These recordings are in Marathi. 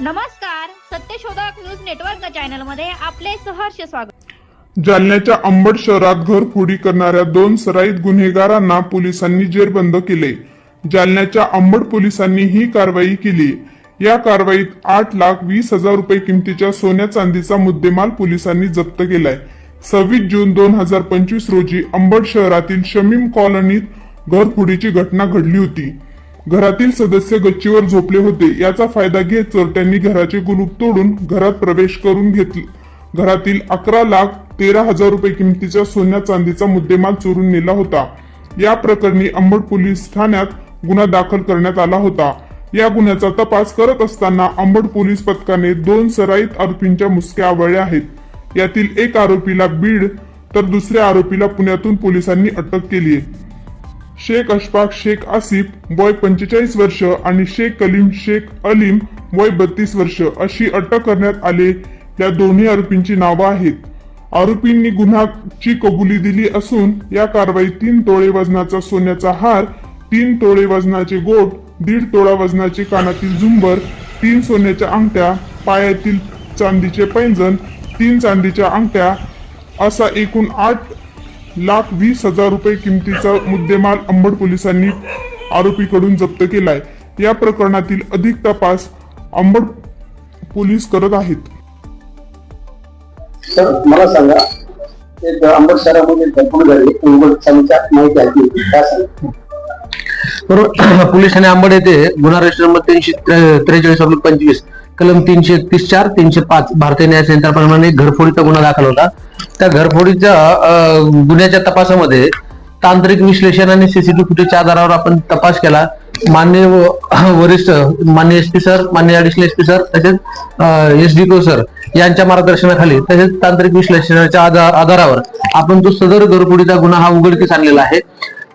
नमस्कार सत्यशोधक न्यूज नेटवर्क चॅनलमध्ये आपले सहर्ष स्वागत. जालन्याच्या अंबड शहरात घरफोडी करणाऱ्या दोन सराईत गुन्हेगारांना पोलिसांनी जेरबंद केले. जालन्याच्या अंबड पोलिसांनी ही कारवाई केली. या कारवाईत आठ लाख वीस हजार रुपये किमतीच्या सोन्या चांदीचा मुद्देमाल पोलिसांनी जप्त केलाय. सव्वीस जून दोन हजार पंचवीस रोजी अंबड शहरातील शमीम कॉलनीत घरफोडीची घटना घडली होती. घरातील सदस्य गच्चीवर झोपले होते. याचा फायदा घेत चोरट्यांनी घराचे कुलूप तोडून घरात प्रवेश करून घेतला. घरातील अकरा लाख तेरा हजार रुपये किमतीच्या सोन्या चांदीचा मुद्देमाल चोरून नेला होता. या प्रकरणी अंबड पोलीस ठाण्यात गुन्हा दाखल करण्यात आला होता. या गुन्ह्याचा तपास करत असताना अंबड पोलीस पथकाने दोन सराईत आरोपींच्या मुसक्या आवळल्या आहेत. यातील एक आरोपीला बीड तर दुसऱ्या आरोपीला पुण्यातून पोलिसांनी अटक केली आहे. शेख अशफाक शेख आसिफ वय पंचेचाळीस वर्ष आणि शेख कलीम शेख अलीम वय बत्तीस वर्ष अशी अटक करण्यात आले. या दोन्ही आरोपींची नावं आहेत. आरोपींनी गुन्ह्याची कबुली दिली असून या कारवाईत तीन तोळे वजनाचा सोन्याचा हार तीन तोळे वजनाचे गोट दीड तोळा वजनाचे कानातील झुंबर तीन सोन्याच्या अंगठ्या पायातील चांदीचे पैंजण तीन चांदीच्या अंगठ्या असा एकूण आठ लाख वीस हजार रुपये किमतीचा मुद्देमाल अंबड पोलिसांनी आरोपीकडून जप्त केलाय. या प्रकरणातील अधिक तपास अंबड पोलीस करत आहेत. सर मला सांगा एक अंबड शहरामध्ये भरपूर घरी माहिती आहे बरोबर? पोलीस ठाणे आंबड येथे गुन्हा रजिस्टर नंबर तीनशे त्रेचाळीस पंचवीस कलम तीनशे एकतीस चार तीनशे पाच भारतीय न्याय संहिताप्रमाणे घरफोडीचा गुन्हा दाखल होता. त्या घरफोडीच्या गुन्ह्याच्या तपासामध्ये तांत्रिक विश्लेषण आणि सीसीटीव्ही फुटेजच्या आधारावर आपण तपास केला. मान्य वरिष्ठ मान्य एस पी सर मान्य ऍडिशनल एस पी सर तसेच एस डी सर यांच्या मार्गदर्शनाखाली तसेच तांत्रिक विश्लेषणाच्या आधारावर आपण जो सदर घरफोडीचा गुन्हा हा उघडकीस आणलेला आहे.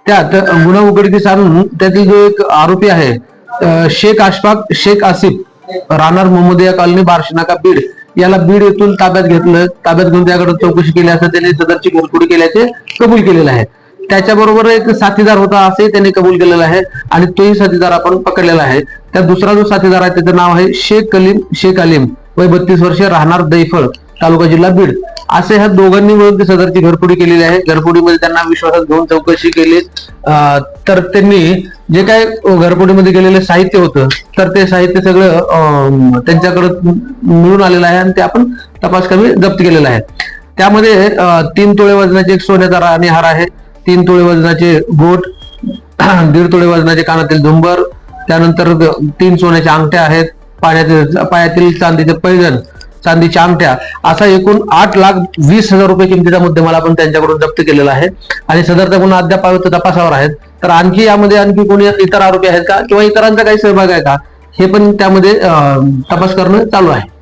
त्यात गुन्हा उघडकीस आणून त्यातील जो एक आरोपी आहे शेख आशफाक शेख आसिफ राहणार मोहम्मदिया कॉलनी बार्शी नाका बीड. याला बीड येथून ताब्यात घेतलं ताब्यात घेऊन त्याकडे चौकशी केली असता त्याने सदरची घरफोडी केल्याचे कबूल केलेलं आहे. त्याच्याबरोबर एक साथीदार होता असे त्यांनी कबूल केलेलं आहे आणि तोही साथीदार आपण पकडलेला आहे. त्या दुसरा जो साथीदार आहे त्याचं नाव आहे शेख कलीम शेख अलीम. वय बत्तीस वर्ष राहणार दैफळ तालुका जिल्हा बीड. असे ह्या दोघांनी मिळून ती सदरची घरफोडी केलेली आहे. घरफोडीमध्ये त्यांना विश्वासात घेऊन चौकशी केली. अं, तर त्यांनी जे काय घरफोडीमध्ये गेलेलं साहित्य होतं तर ते साहित्य सगळं अं, त्यांच्याकडे मिळून आलेलं आहे आणि ते आपण तपास कमी जप्त केलेलं आहे. त्यामध्ये तीन तोळे वजनाचे एक सोन्याचा राणी हार आहे. तीन तोळे वजनाचे गोट दीड तोळे वजनाचे कानातील झुंबर त्यानंतर तीन सोन्याच्या अंगठ्या आहेत पाण्यातील पायातील चांदीचे पैजण चांदीच्या अंगठ्या असा एकूण आठ लाख वीस हजार रुपये किमतीचा मुद्देमाल आपण त्यांच्याकडून जप्त केलेला आहे. आणि सदरचा गुन्हा अद्याप तपासावर आहेत. तर आणखी यामध्ये आणखी कोणी इतर आरोपी आहेत का? किंवा इतरांचा काही सहभाग आहे का? हे पण त्यामध्ये तपास करणं चालू आहे.